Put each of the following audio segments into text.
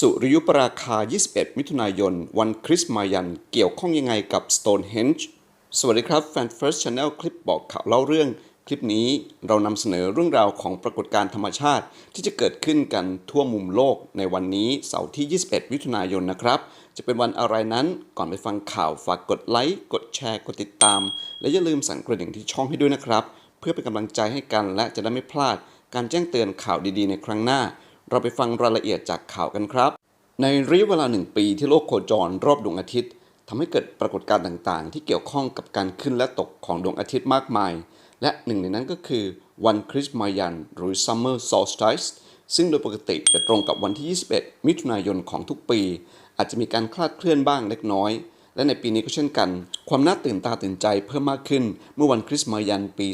สุริยุปราคา 21 มิถุนายน วันคริสต์มายัน เกี่ยวข้องยังไงกับ Stonehenge สวัสดีครับแฟน First Channel คลิปบอกข่าวเล่าเรื่อง คลิปนี้เรานำเสนอเรื่องราวของปรากฏการณ์ธรรมชาติ ที่จะเกิดขึ้นกันทั่วมุมโลกในวันนี้เสาร์ที่ 21 มิถุนายนนะครับ จะเป็นวันอะไรนั้นก่อนไปฟังข่าวฝากกดไลค์กดแชร์กดติดตาม และอย่าลืมสั่นกระดิ่งที่ช่องให้ด้วยนะครับ เพื่อเป็นกำลังใจให้กันและจะได้ไม่พลาดการแจ้งเตือนข่าวดีๆ ในครั้งหน้า เราไปฟังรายละเอียดจากข่าวกันครับ ในระยะเวลาหนึ่งปีที่โลกโคจรรอบดวงอาทิตย์ทำให้เกิดปรากฏการณ์ต่างๆ ที่เกี่ยวข้องกับการขึ้นและตกของดวงอาทิตย์มากมาย และหนึ่งในนั้นก็คือวันคริสต์มายัน หรือ Summer Solstice ซึ่งโดยปกติจะตรงกับวันที่ 21 มิถุนายนของทุกปี อาจจะมีการคลาดเคลื่อนบ้างเล็กน้อย และในปีนี้ก็เช่นกัน ความน่าตื่นตาตื่นใจเพิ่มมากขึ้น เมื่อวันคริสต์มายันปี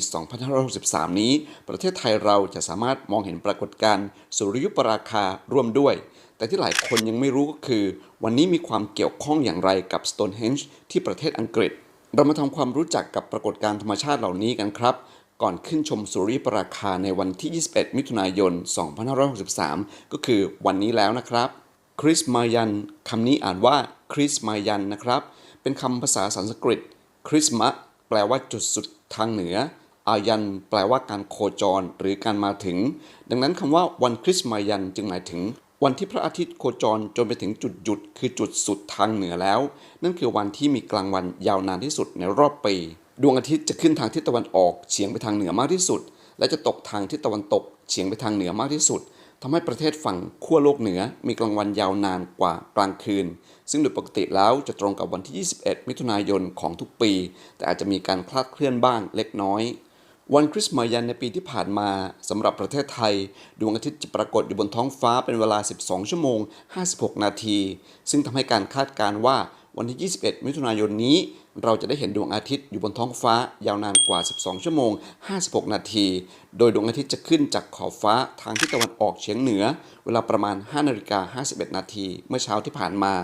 2563 นี้ ประเทศไทยเราจะสามารถมองเห็นปรากฏการณ์สุริยุปราคาร่วมด้วย แต่ที่หลายคนยังไม่รู้ก็คือ วันนี้มีความเกี่ยวข้องอย่างไรกับ Stonehenge ที่ประเทศอังกฤษ เรามาทำความรู้จักกับปรากฏการณ์ธรรมชาติเหล่านี้กันครับก่อนขึ้นชมสุริยุปราคาในวันที่ 21 มิถุนายน 2563 ก็คือวันนี้แล้วนะครับ คริสมายัน คำนี้อ่านว่าคริสมายันนะครับ เป็นคำภาษาสันสกฤต คริสมะ แปลว่าจุดสุดทางเหนือ อายัน แปลว่าการโคจรหรือการมาถึง ดังนั้นคำว่าวันคริสมายันจึงหมายถึง วันที่พระอาทิตย์โคจรจนไปถึงจุดหยุด คือจุดสุดทางเหนือแล้ว นั่นคือวันที่มีกลางวันยาวนานที่สุดในรอบปี ดวงอาทิตย์จะขึ้นทางทิศตะวันออกเฉียงไปทางเหนือมากที่สุด และจะตกทางทิศตะวันตกเฉียงไปทางเหนือมากที่สุด ทำให้ประเทศฝั่งขั้วโลกเหนือมีกลางวันยาวนานกว่ากลางคืน ซึ่งโดยปกติแล้วจะตรงกับวันที่ 21 มิถุนายนของทุกปี แต่อาจจะมีการคลาดเคลื่อนบ้างเล็กน้อย วันคริสต์มาสยันในปีที่ผ่านมาสำหรับประเทศไทย ดวงอาทิตย์จะปรากฏอยู่บนท้องฟ้าเป็นเวลา 12 ชั่วโมง 56 นาที ซึ่งทำให้การคาดการณ์ว่า วันที่ 21 มิถุนายนนี้ เราจะได้เห็นดวงอาทิตย์อยู่บนท้องฟ้ายาวนานกว่า 12 ชั่วโมง 56 นาที โดยดวงอาทิตย์จะขึ้นจากขอบฟ้าทางทิศตะวันออกเฉียงเหนือ เวลาประมาณ 5 นาฬิกา 51 นาทีเมื่อเช้าที่ผ่านมา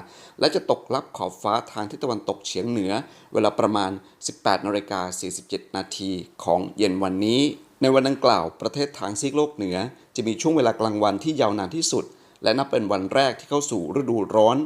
และจะตกลับขอบฟ้าทางทิศตะวันตกเฉียงเหนือ เวลาประมาณ 18 นาฬิกา 47 นาทีของเย็นวันนี้ ในวันดังกล่าวประเทศทางซีกโลกเหนือ จะมีช่วงเวลากลางวันที่ยาวนานที่สุด และนับเป็นวันแรกที่เข้าสู่ฤดูร้อน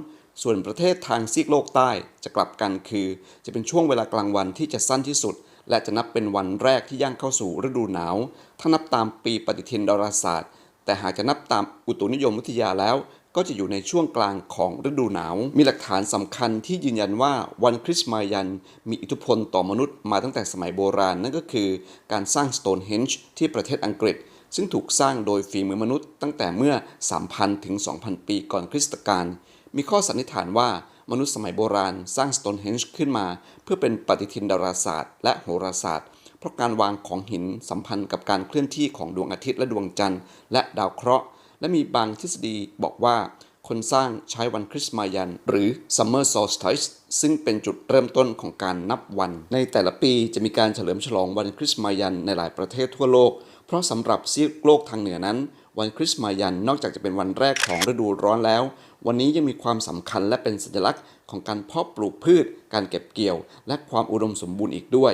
ส่วนประเทศทางซีกโลกใต้จะกลับกันคือ จะเป็นช่วงเวลากลางวันที่จะสั้นที่สุด และจะนับเป็นวันแรกที่ย่างเข้าสู่ฤดูหนาว ถ้านับตามปีปฏิทินดาราศาสตร์ แต่หากจะนับตามอุตุนิยมวิทยาแล้ว ก็จะอยู่ในช่วงกลางของฤดูหนาว มีหลักฐานสำคัญที่ยืนยันว่าวันคริสต์มายัน มีอิทธิพลต่อมนุษย์มาตั้งแต่สมัยโบราณนั่นก็คือ การสร้าง Stonehenge ที่ประเทศอังกฤษซึ่งถูกสร้างโดยฝีมือมนุษย์ตั้งแต่เมื่อ 3,000 ถึง 2,000 ปีก่อนคริสตกาล มีข้อสันนิษฐานว่ามนุษย์สมัยโบราณสร้าง Stonehenge ขึ้นมา เพื่อเป็นปฏิทินดาราศาสตร์ และโหราศาสตร์ เพราะการวางของหินสัมพันธ์กับการเคลื่อนที่ของดวงอาทิตย์และดวงจันทร์และดาวเคราะห์ และมีบางทฤษฎีบอกว่า คนสร้างใช้วันคริสต์มายัน หรือ Summer Solstice ซึ่งเป็นจุดเริ่มต้นของการนับวัน ในแต่ละปีจะมีการเฉลิมฉลองวันคริสต์มายันในหลายประเทศทั่วโลก เพราะสำหรับซีกโลกทางเหนือนั้น วันคริสต์มายันนอกจากจะเป็นวันแรกของฤดูร้อนแล้ว วันนี้ยังมีความสำคัญและเป็นสัญลักษณ์ของการเพาะปลูกพืช การเก็บเกี่ยว และความอุดมสมบูรณ์อีกด้วย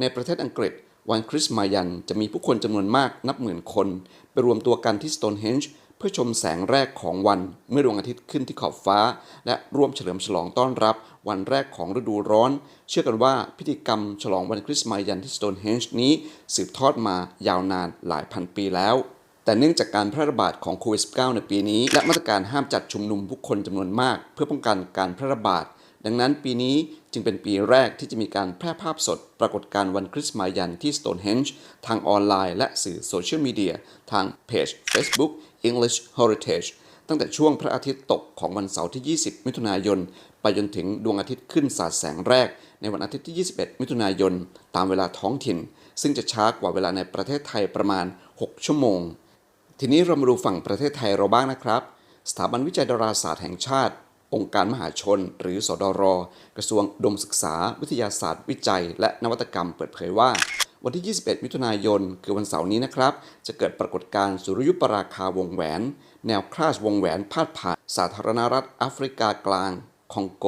ในประเทศอังกฤษ วันคริสต์มายันจะมีผู้คนจำนวนมากนับหมื่นคน ไปรวมตัวกันที่ Stonehenge เพื่อชมแสงแรกของวันเมื่อดวงอาทิตย์ขึ้นที่ขอบฟ้า และร่วมเฉลิมฉลองต้อนรับ วันแรกของฤดูร้อน เชื่อกันว่าพิธีกรรมฉลองวันคริสต์มายันที่ Stonehenge นี้สืบทอดมายาวนานหลายพันปีแล้ว แต่เนื่องจากการแพร่ระบาดของโควิด -19 ในปีนี้ และมาตรการห้ามจัดชุมนุมผู้คนจำนวนมาก เพื่อป้องกันการแพร่ระบาด ดังนั้นปีนี้จึงเป็นปีแรกที่จะมีการแพร่ภาพสด ปรากฏการ์วันคริสต์มายันที่ Stonehenge ทางออนไลน์และสื่อโซเชียลมีเดียทางเพจ Facebook English Heritage ตั้งแต่ช่วงพระอาทิตย์ตกของวันเสาร์ที่ 20 มิถุนายน ไปจนถึงดวงอาทิตย์ขึ้นสาดแสงแรก ในวันอาทิตย์ที่ 21 มิถุนายน ตามเวลาท้องถิ่น ซึ่งจะช้ากว่าเวลาในประเทศไทยประมาณ 6 ชั่วโมง ทีนี้เรามาดูฝั่งประเทศไทยเราบ้างนะครับ สถาบันวิจัยดาราศาสตร์แห่งชาติ องค์การมหาชน หรือสดร กระทรวงอุดมศึกษา วิทยาศาสตร์ วิจัย และนวัตกรรมเปิดเผยว่า วันที่ 21 มิถุนายน คือวันเสาร์นี้นะครับ จะเกิดปรากฏการณ์สุริยุปราคาวงแหวน แนวคลาสวงแหวนพาดผ่าน สาธารณรัฐแอฟริกากลาง คองโก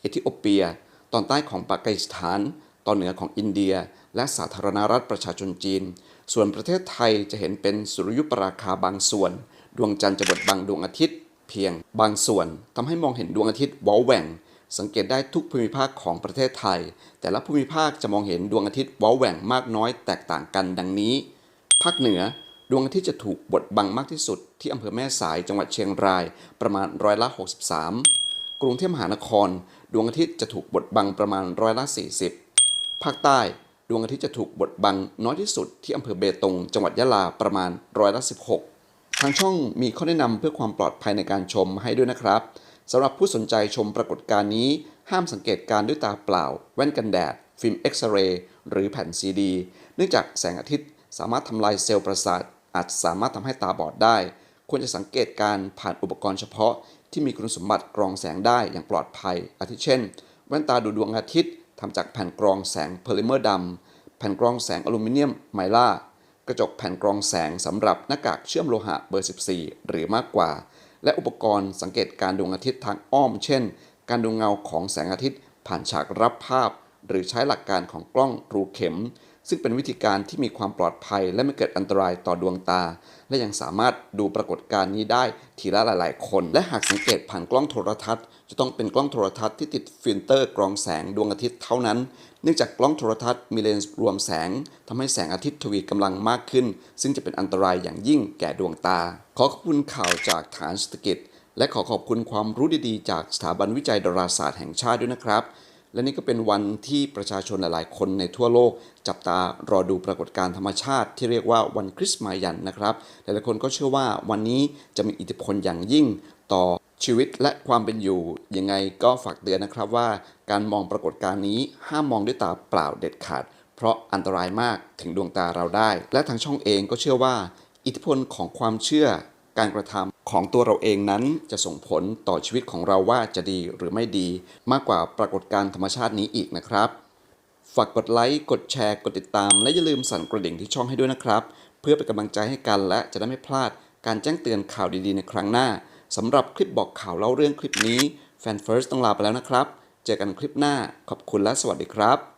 เอธิโอเปีย ตอนใต้ของปากีสถาน ตอนเหนือของอินเดีย และสาธารณรัฐประชาชนจีน ส่วนประเทศไทยจะเห็นเป็นสุริยุปราคาบางส่วน ดวงจันทร์จะบดบังดวงอาทิตย์ เพียงบางส่วนทำให้มองเห็นดวงอาทิตย์ว้าแหว่ง สังเกตได้ทุกภูมิภาคของประเทศไทย แต่ละภูมิภาคจะมองเห็นดวงอาทิตย์ว้าแหว่งมากน้อยแตกต่างกันดังนี้ ภาคเหนือดวงอาทิตย์จะถูกบดบังมากที่สุด ที่อำเภอแม่สายจังหวัดเชียงราย ประมาณร้อยละ 63 กรุงเทพมหานคร ดวงอาทิตย์จะถูกบดบังประมาณร้อยละ 40 ภาคใต้ ดวงอาทิตย์จะถูกบดบังน้อยที่สุดที่อำเภอเบตง จังหวัดยะลาประมาณร้อยละ16 ทางช่องมีข้อแนะนำเพื่อความปลอดภัยในการชมให้ด้วยนะครับสำหรับผู้สนใจชมปรากฏการณ์นี้ ห้ามสังเกตการณ์ด้วยตาเปล่า แว่นกันแดด ฟิล์มเอ็กซเรย์หรือแผ่นซีดี เนื่องจากแสงอาทิตย์สามารถทำลายเซลล์ประสาท อาจสามารถทำให้ตาบอดได้ ควรจะสังเกตการผ่านอุปกรณ์เฉพาะ ที่มีคุณสมบัติกรองแสงได้อย่างปลอดภัย อาทิเช่น แว่นตาดูดวงอาทิตย์ ทำจากแผ่นกรองแสงโพลิเมอร์ดำแผ่นกรองแสงอลูมิเนียมไมล่ากระจกแผ่นกรองแสงสำหรับหน้ากากเชื่อมโลหะเบอร์ 14 หรือมากกว่า และอุปกรณ์สังเกตการดวงอาทิตย์ทางอ้อม เช่น การดูเงาของแสงอาทิตย์ ผ่านฉากรับภาพ หรือใช้หลักการของกล้องรูเข็ม ซึ่งเป็นวิธีการที่มีความปลอดภัย และไม่เกิดอันตรายต่อดวงตา และยังสามารถดูปรากฏการณ์นี้ได้ทีละหลาย ๆ คน และหากสังเกตผ่านกล้องโทรทัศน์ จะต้องเป็นกล้องโทรทัศน์ที่ติดฟิลเตอร์กรองแสงดวงอาทิตย์เท่านั้น เนื่องจากกล้องโทรทัศน์มีเลนส์รวมแสงทำให้แสงอาทิตย์ทวีกำลังมากขึ้น ซึ่งจะเป็นอันตรายอย่างยิ่งแก่ดวงตา ขอขอบคุณข่าวจากฐานเศรษฐกิจและขอขอบคุณความรู้ดีๆ จากสถาบันวิจัยดาราศาสตร์แห่งชาติด้วยนะครับ และนี่ก็เป็นวันที่ประชาชนหลายๆ คนในทั่วโลก จับตารอดูปรากฏการณ์ธรรมชาติที่เรียกว่าวันคริสต์มายันนะครับ หลายๆคนก็เชื่อว่าวันนี้จะมีอิทธิพลอย่างยิ่งต่อชีวิตและความเป็นอยู่ยังไงก็ฝากเตือนนะครับว่า การมองปรากฏการณ์นี้ห้ามมองด้วยตาเปล่าเด็ดขาด เพราะอันตรายมากถึงดวงตาเราได้ และทางช่องเองก็เชื่อว่า อิทธิพลของความเชื่อ การกระทำของตัวเราเองนั้นจะส่งผลต่อชีวิตของเราว่าจะดีหรือไม่ดี มากกว่าปรากฏการธรรมชาตินี้อีกนะครับ ฝากกดไลค์กดแชร์กดติดตาม และอย่าลืมสั่นกระดิ่งที่ช่องให้ด้วยนะครับ เพื่อเป็นกำลังใจให้กันและจะได้ไม่พลาดการแจ้งเตือนข่าวดีๆ ในครั้งหน้าสำหรับคลิปบอกข่าวเล่าเรื่องคลิปนี้แฟนเฟิร์สต้องลาไปแล้วนะครับ เจอกันคลิปหน้าขอบคุณและสวัสดีครับ